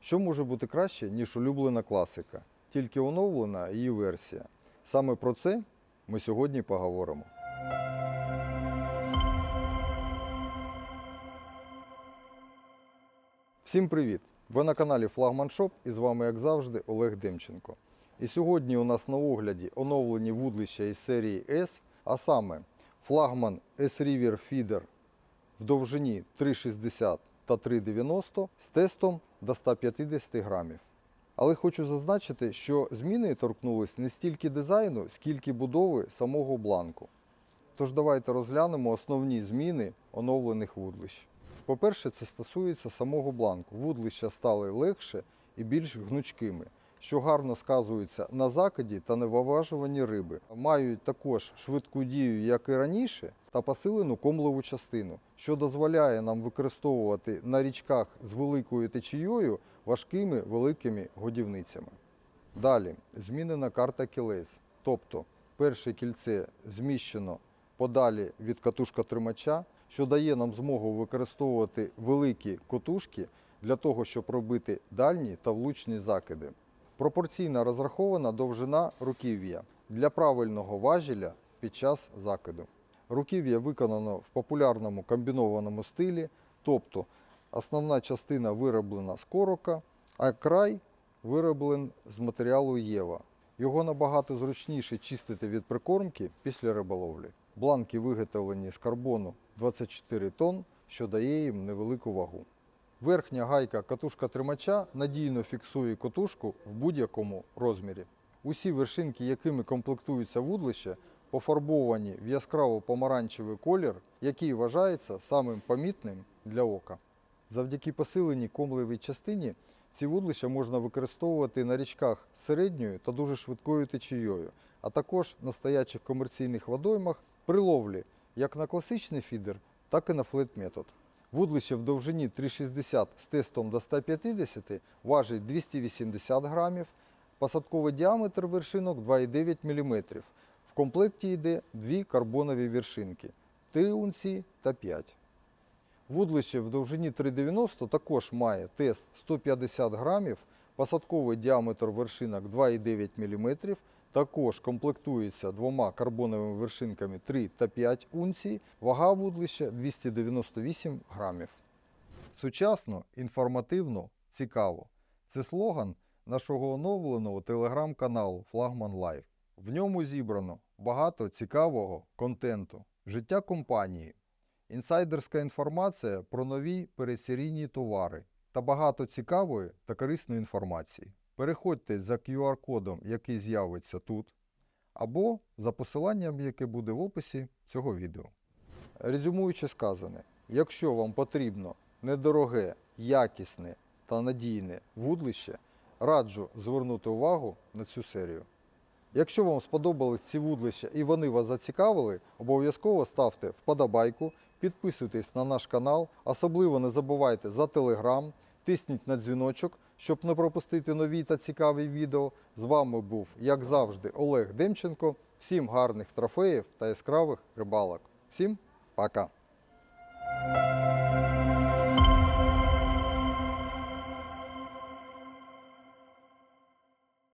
Що може бути краще, ніж улюблена класика, тільки оновлена її версія. Саме про це ми сьогодні поговоримо. Всім привіт! Ви на каналі Флагман Шоп і з вами, як завжди, Олег Демченко. І сьогодні у нас на огляді оновлені вудлища із серії S, а саме флагман S-River Feeder в довжині 3,60 та 3,90 з тестом до 150 грамів. Але хочу зазначити, що зміни торкнулись не стільки дизайну, скільки будови самого бланку. Тож давайте розглянемо основні зміни оновлених вудлищ. По-перше, це стосується самого бланку. Вудлища стали легше і більш гнучкими, що гарно сказується на закиді та невиважуванні риби. Мають також швидку дію, як і раніше, та посилену комлову частину, що дозволяє нам використовувати на річках з великою течією важкими великими годівницями. Далі змінена карта кілець, тобто перше кільце зміщено подалі від катушка тримача, що дає нам змогу використовувати великі котушки для того, щоб робити дальні та влучні закиди. Пропорційно розрахована довжина руків'я для правильного важеля під час закиду. Руків'я виконано в популярному комбінованому стилі, тобто основна частина вироблена з корока, а край вироблен з матеріалу Єва. Його набагато зручніше чистити від прикормки після риболовлі. Бланки виготовлені з карбону 24 тонн, що дає їм невелику вагу. Верхня гайка катушка тримача надійно фіксує котушку в будь-якому розмірі. Усі вершинки, якими комплектуються вудлища, пофарбовані в яскраво помаранчевий колір, який вважається самим помітним для ока. Завдяки посиленій комлевій частині ці вудлища можна використовувати на річках з середньою та дуже швидкою течією, а також на стоячих комерційних водоймах при ловлі як на класичний фідер, так і на флет-метод. Вудлище в довжині 3,60 з тестом до 150 важить 280 грамів, посадковий діаметр вершинок 2,9 мм. В комплекті йде дві карбонові вершинки 3 унції та 5. Вудлище в довжині 3,90 також має тест 150 грамів, посадковий діаметр вершинок 2,9 мм, також комплектується двома карбоновими вершинками 3 та 5 унцій, вага вудлища 298 грамів. Сучасно, інформативно, цікаво. Це слоган нашого оновленого телеграм-каналу Флагман Лайф. В ньому зібрано багато цікавого контенту, життя компанії, інсайдерська інформація про нові передсерійні товари та багато цікавої та корисної інформації. Переходьте за QR-кодом, який з'явиться тут, або за посиланням, яке буде в описі цього відео. Резюмуючи сказане, якщо вам потрібно недороге, якісне та надійне вудлище, раджу звернути увагу на цю серію. Якщо вам сподобались ці вудлища і вони вас зацікавили, обов'язково ставте вподобайку, підписуйтесь на наш канал, особливо не забувайте за телеграм, тисніть на дзвіночок, щоб не пропустити нові та цікаві відео. З вами був, як завжди, Олег Демченко. Всім гарних трофеїв та яскравих рибалок. Всім пока!